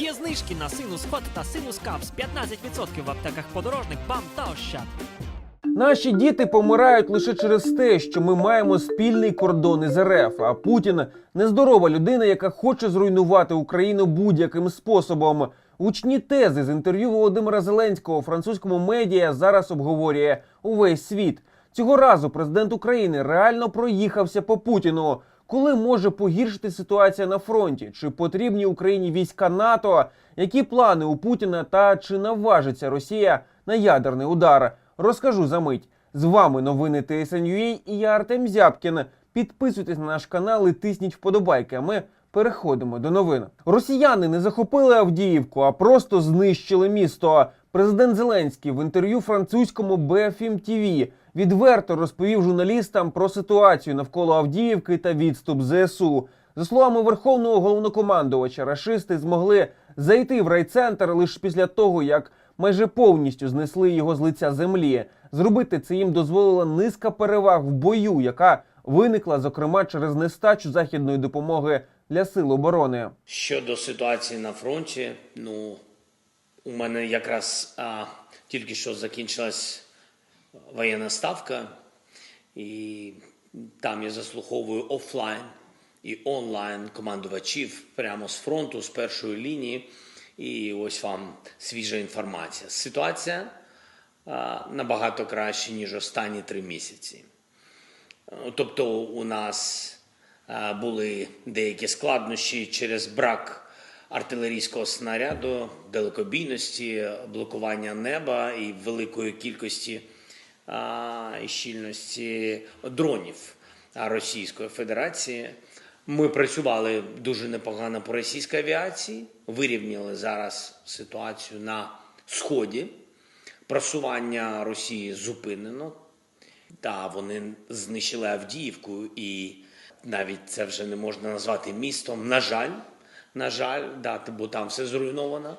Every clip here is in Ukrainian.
Є знижки на синус хот та синус капс 15% в аптеках подорожник, бам та ощад. Наші діти помирають лише через те, що ми маємо спільний кордон із РФ. А Путін нездорова людина, яка хоче зруйнувати Україну будь-яким способом. Гучні тези з інтерв'ю Володимира Зеленського у французькому медіа зараз обговорює увесь світ. Цього разу президент України реально проїхався по Путіну. Коли може погіршити ситуація на фронті? Чи потрібні Україні війська НАТО? Які плани у Путіна та чи наважиться Росія на ядерний удар? Розкажу за мить. З вами новини ТСНЮА і я Артем Зябкін. Підписуйтесь на наш канал і тисніть вподобайки. А ми переходимо до новин. Росіяни не захопили Авдіївку, а просто знищили місто. Президент Зеленський в інтерв'ю французькому BFM TV відверто розповів журналістам про ситуацію навколо Авдіївки та відступ ЗСУ. За словами верховного головнокомандувача, рашисти змогли зайти в райцентр лише після того, як майже повністю знесли його з лиця землі. Зробити це їм дозволила низка переваг в бою, яка виникла зокрема через нестачу західної допомоги для сил оборони. Щодо ситуації на фронті, ну у мене якраз а, тільки що закінчилась воєнна ставка, і там я заслуховую офлайн і онлайн командувачів прямо з фронту, з першої лінії. І ось вам свіжа інформація. Ситуація набагато краще, ніж останні три місяці. Тобто у нас були деякі складнощі через брак артилерійського снаряду, далекобійності, блокування неба і великої кількості і щільності дронів Російської Федерації. Ми працювали дуже непогано по російській авіації, вирівняли зараз ситуацію на сході. Просування Росії зупинено. Та вони знищили Авдіївку, і навіть це вже не можна назвати містом. На жаль, на жаль, да, бо там все зруйновано.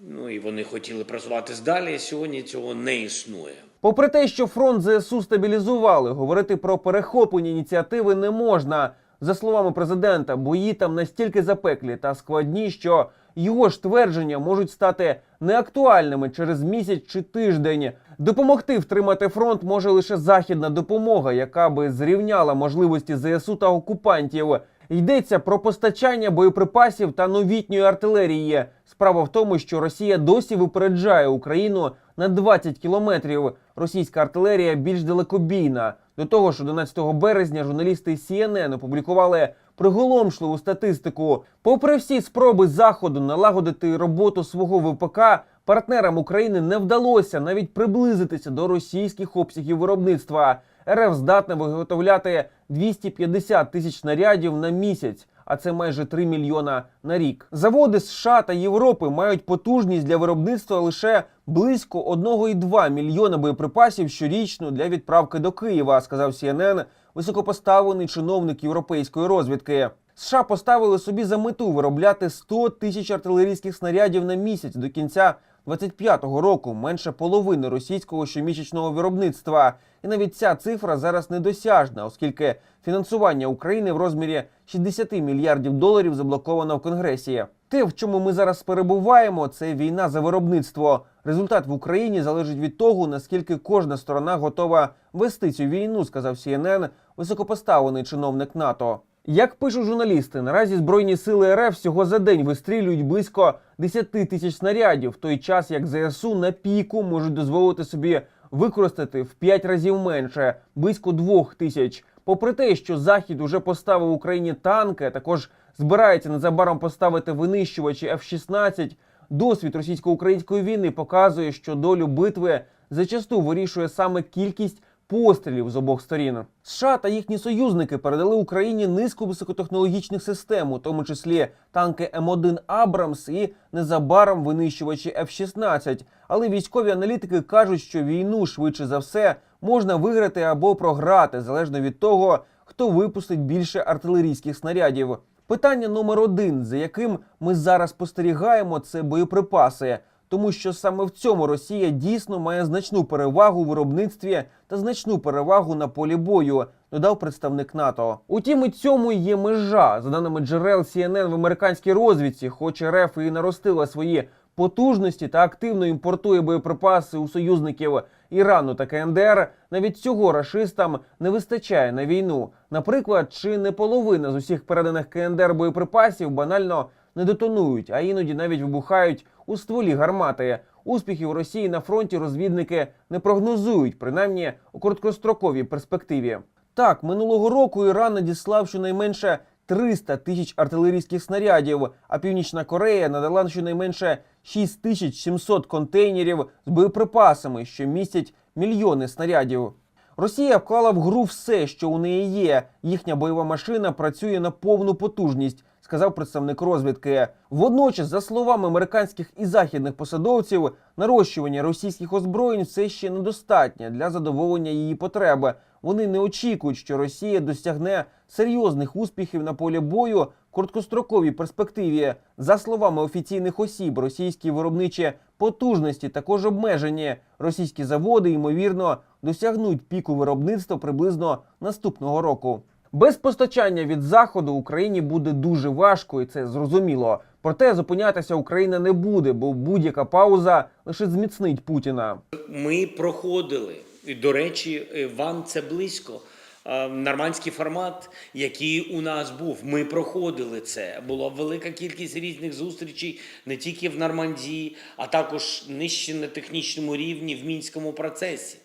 Ну і вони хотіли просуватись далі. Сьогодні цього не існує. Попри те, що фронт ЗСУ стабілізували, говорити про перехоплення ініціативи не можна. За словами президента, бої там настільки запеклі та складні, що його ж твердження можуть стати неактуальними через місяць чи тиждень. Допомогти втримати фронт може лише західна допомога, яка би зрівняла можливості ЗСУ та окупантів. Йдеться про постачання боєприпасів та новітньої артилерії. Справа в тому, що Росія досі випереджає Україну на 20 кілометрів. Російська артилерія більш далекобійна. До того ж, 11 березня журналісти CNN опублікували приголомшливу статистику. Попри всі спроби заходу налагодити роботу свого ВПК, партнерам України не вдалося навіть приблизитися до російських обсягів виробництва. РФ здатна виготовляти 250 тисяч снарядів на місяць. А це майже 3 мільйона на рік. Заводи США та Європи мають потужність для виробництва лише близько 1,2 мільйона боєприпасів щорічно для відправки до Києва, сказав CNN високопоставлений чиновник європейської розвідки. США поставили собі за мету виробляти 100 тисяч артилерійських снарядів на місяць до кінця 25-го року, менше половини російського щомісячного виробництва. І навіть ця цифра зараз недосяжна, оскільки фінансування України в розмірі 60 мільярдів доларів заблоковано в Конгресі. Те, в чому ми зараз перебуваємо, це війна за виробництво. Результат в Україні залежить від того, наскільки кожна сторона готова вести цю війну, сказав CNN високопоставлений чиновник НАТО. Як пишуть журналісти, наразі збройні сили РФ всього за день вистрілюють близько 10 тисяч снарядів, в той час як ЗСУ на піку можуть дозволити собі використати в 5 разів менше близько 2 тисяч. Попри те, що Захід уже поставив Україні танки, а також збирається незабаром поставити винищувачі F-16, досвід російсько-української війни показує, що долю битви зачасту вирішує саме кількість пострілів з обох сторін. США та їхні союзники передали Україні низку високотехнологічних систем, у тому числі танки М1 Абрамс і незабаром винищувачі F-16. Але військові аналітики кажуть, що війну швидше за все можна виграти або програти, залежно від того, хто випустить більше артилерійських снарядів. Питання номер один, за яким ми зараз спостерігаємо, це боєприпаси. Тому що саме в цьому Росія дійсно має значну перевагу у виробництві та значну перевагу на полі бою. Додав представник НАТО. Утім, і цьому є межа. За даними джерел CNN в американській розвідці, хоч РФ і наростила свої потужності та активно імпортує боєприпаси у союзників Ірану та КНДР, навіть цього рашистам не вистачає на війну. Наприклад, чи не половина з усіх переданих КНДР боєприпасів банально не детонують, а іноді навіть вибухають у стволі гармати. Успіхів Росії на фронті розвідники не прогнозують, принаймні у короткостроковій перспективі. Так, минулого року Іран надіслав щонайменше 300 тисяч артилерійських снарядів, а Північна Корея надала щонайменше 6700 контейнерів з боєприпасами, що містять мільйони снарядів. Росія вклала в гру все, що у неї є. Їхня бойова машина працює на повну потужність, сказав представник розвідки. Водночас, за словами американських і західних посадовців, нарощування російських озброєнь все ще недостатнє для задоволення її потреби. Вони не очікують, що Росія досягне серйозних успіхів на полі бою в короткостроковій перспективі. За словами офіційних осіб, російські виробничі потужності також обмежені. Російські заводи, ймовірно, досягнуть піку виробництва приблизно наступного року. Без постачання від заходу Україні буде дуже важко, і це зрозуміло. Проте зупинятися Україна не буде, бо будь-яка пауза лише зміцнить Путіна. Ми проходили, до речі, е, вам це близько. е, Нормандський формат, який у нас був, ми проходили це. Була велика кількість різних зустрічей не тільки в Нормандії, а також нижче на технічному рівні в мінському процесі.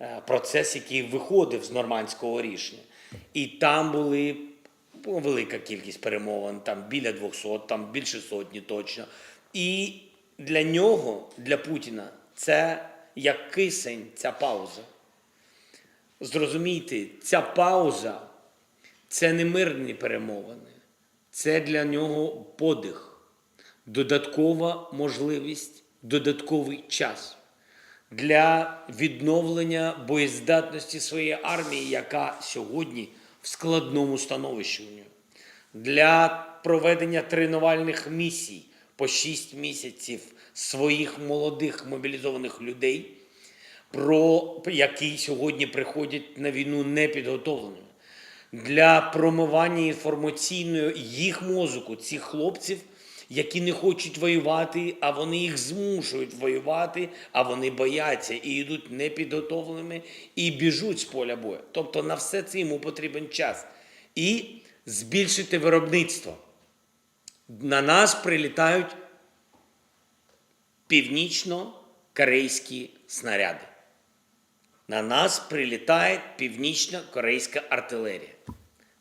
Е, Процес, який виходив з нормандського рішення. І там були велика кількість перемовин, там біля 200, там більше сотні точно. І для нього, для Путіна, це як кисень, ця пауза. Зрозумійте, ця пауза це не мирні перемовини, це для нього подих, додаткова можливість, додатковий час для відновлення боєздатності своєї армії, яка сьогодні в складному становищі у нього, для проведення тренувальних місій по 6 місяців своїх молодих мобілізованих людей, про які сьогодні приходять на війну непідготовленими, для промивання інформаційної їх мозку, цих хлопців, які не хочуть воювати, а вони їх змушують воювати, а вони бояться і йдуть непідготовленими і біжуть з поля бою. Тобто на все це йому потрібен час. І збільшити виробництво. На нас прилітають північно-корейські снаряди. На нас прилітає північно-корейська артилерія.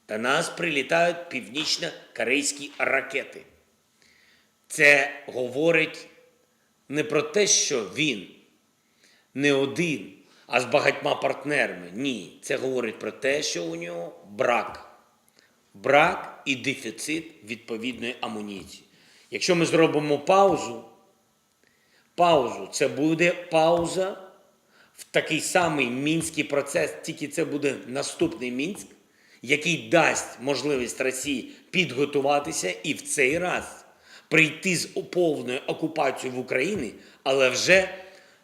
До нас прилітають північно-корейські ракети. Це говорить не про те, що він не один, а з багатьма партнерами. Ні, це говорить про те, що у нього брак. Брак і дефіцит відповідної амуніції. Якщо ми зробимо паузу, паузу, це буде пауза в такий самий мінський процес, тільки це буде наступний Мінськ, який дасть можливість Росії підготуватися і в цей раз прийти з повною окупацією в Україні, але вже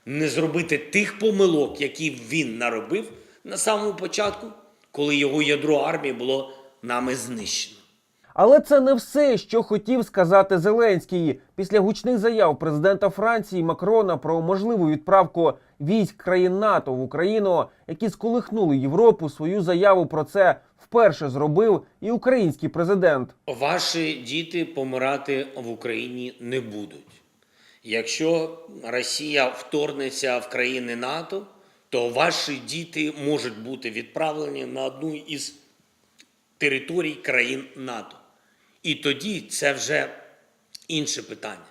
не зробити тих помилок, які він наробив на самому початку, коли його ядро армії було нами знищено. Але це не все, що хотів сказати Зеленський. Після гучних заяв президента Франції Макрона про можливу відправку військ країн НАТО в Україну, які сколихнули Європу. Свою заяву про це вперше зробив і український президент. Ваші діти помирати в Україні не будуть. Якщо Росія вторгнеться в країни НАТО, то ваші діти можуть бути відправлені на одну із територій країн НАТО. І тоді це вже інше питання.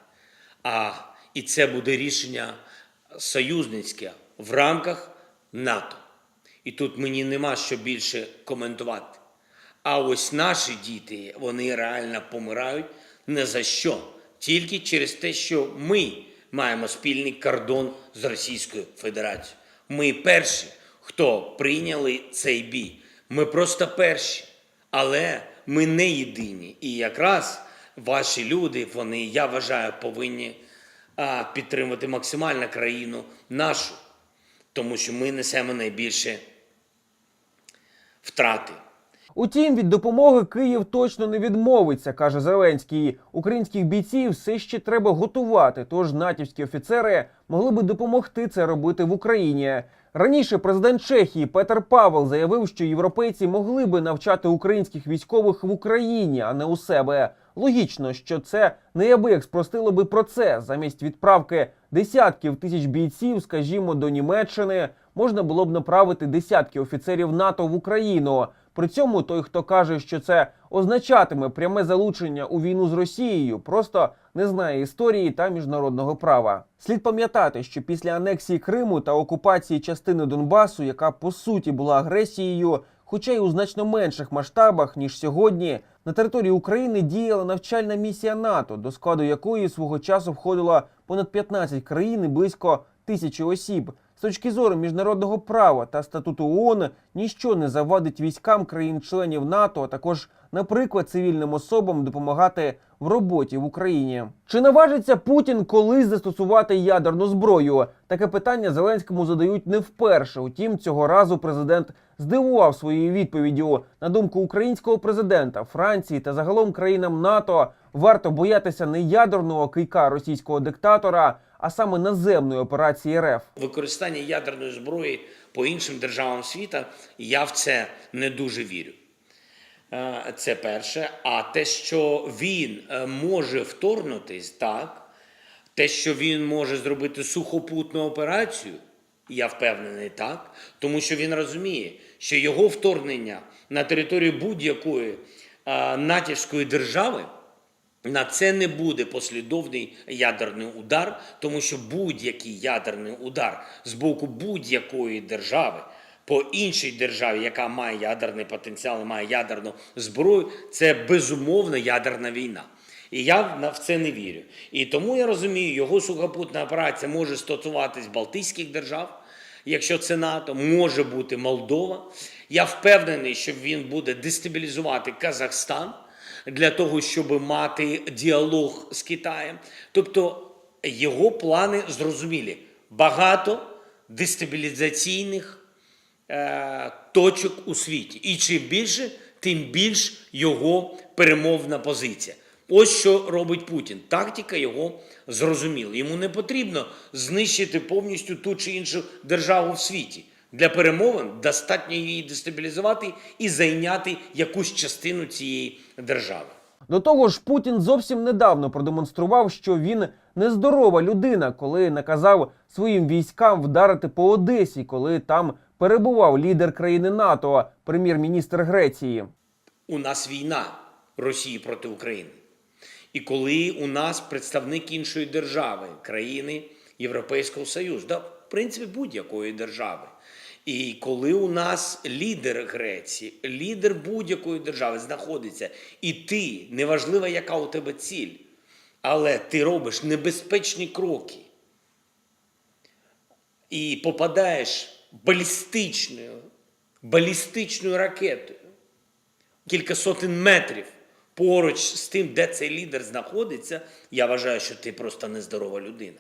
А і це буде рішення союзницьке в рамках НАТО. І тут мені нема що більше коментувати. А ось наші діти, вони реально помирають не за що, тільки через те, що ми маємо спільний кордон з Російською Федерацією. Ми перші, хто прийняли цей бій. Ми просто перші, але ми не єдині. І якраз ваші люди, вони, я вважаю, повинні а, підтримувати максимально країну нашу, тому що ми несемо найбільше втрати. Утім, від допомоги Київ точно не відмовиться, каже Зеленський. Українських бійців все ще треба готувати. Тож натівські офіцери могли би допомогти це робити в Україні. Раніше президент Чехії Петер Павел заявив, що європейці могли би навчати українських військових в Україні, а не у себе. Логічно, що це неабияк спростило би процес. Замість відправки десятків тисяч бійців, скажімо, до Німеччини, можна було б направити десятки офіцерів НАТО в Україну. При цьому той, хто каже, що це означатиме пряме залучення у війну з Росією, просто не знає історії та міжнародного права. Слід пам'ятати, що після анексії Криму та окупації частини Донбасу, яка по суті була агресією, хоча й у значно менших масштабах ніж сьогодні, на території України діяла навчальна місія НАТО, до складу якої свого часу входило понад 15 країн і близько тисячі осіб. З точки зору міжнародного права та статуту ООН ніщо не завадить військам країн-членів НАТО, а також, наприклад, цивільним особам допомагати в роботі в Україні. Чи наважиться Путін колись застосувати ядерну зброю? Таке питання Зеленському задають не вперше. Утім, цього разу президент здивував своєю відповіддю. На думку українського президента Франції та загалом країнам НАТО варто боятися не ядерного кийка російського диктатора, а саме наземної операції РФ. Використання ядерної зброї по іншим державам світу, я в це не дуже вірю. Е, Це перше. А те, що він е, може вторгнутись, так, те, що він може зробити сухопутну операцію, я впевнений так, тому що він розуміє, що його вторгнення на територію будь-якої натівської держави. На це не буде послідовний ядерний удар, тому що будь-який ядерний удар з боку будь-якої держави по іншій державі, яка має ядерний потенціал, має ядерну зброю, це безумовно ядерна війна. І я в це не вірю. І тому я розумію, його сухопутна операція може стосуватись Балтійських держав, якщо це НАТО, може бути Молдова. Я впевнений, що він буде дестабілізувати Казахстан для того, щоб мати діалог з Китаєм. Тобто його плани зрозумілі. Багато дестабілізаційних е, точок у світі. І чим більше, тим більш його перемовна позиція. Ось що робить Путін. Тактика його зрозуміла. Йому не потрібно знищити повністю ту чи іншу державу в світі. Для перемовин достатньо її дестабілізувати і зайняти якусь частину цієї держави. До того ж, Путін зовсім недавно продемонстрував, що він нездорова людина, коли наказав своїм військам вдарити по Одесі, коли там перебував лідер країни НАТО, прем'єр-міністр Греції. у нас війна Росії проти України. І коли у нас представник іншої держави, країни Європейського Союзу, да, в принципі, будь-якої держави. І коли у нас лідер Греції, лідер будь-якої держави знаходиться, і ти, неважливо, яка у тебе ціль, але ти робиш небезпечні кроки і попадаєш балістичною, балістичною ракетою кілька сотень метрів поруч з тим, де цей лідер знаходиться, я вважаю, що ти просто нездорова людина.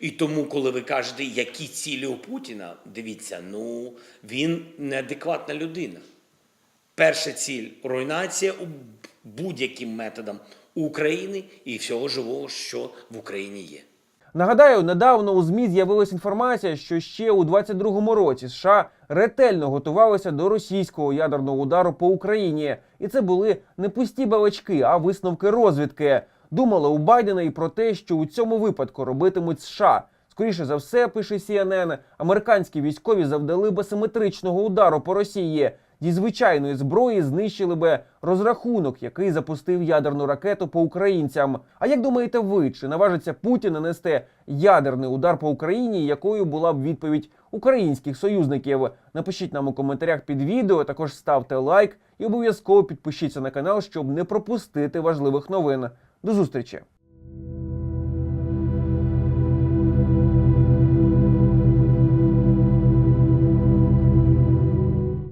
І тому, коли ви кажете, які цілі у Путіна, дивіться, ну він неадекватна людина. Перша ціль руйнація будь-яким методом України і всього живого, що в Україні є. Нагадаю, недавно у ЗМІ з'явилася інформація, що ще у 22-му році США ретельно готувалися до російського ядерного удару по Україні, і це були не пусті балачки, а висновки розвідки. Думали у Байдена і про те, що у цьому випадку робитимуть США. Скоріше за все, пише CNN, американські військові завдали би симетричного удару по Росії. Зі звичайної зброї знищили би розрахунок, який запустив ядерну ракету по українцям. А як думаєте ви, чи наважиться Путін нанести ядерний удар по Україні? Якою була б відповідь українських союзників? Напишіть нам у коментарях під відео. Також ставте лайк і обов'язково підпишіться на канал, щоб не пропустити важливих новин. До зустрічі!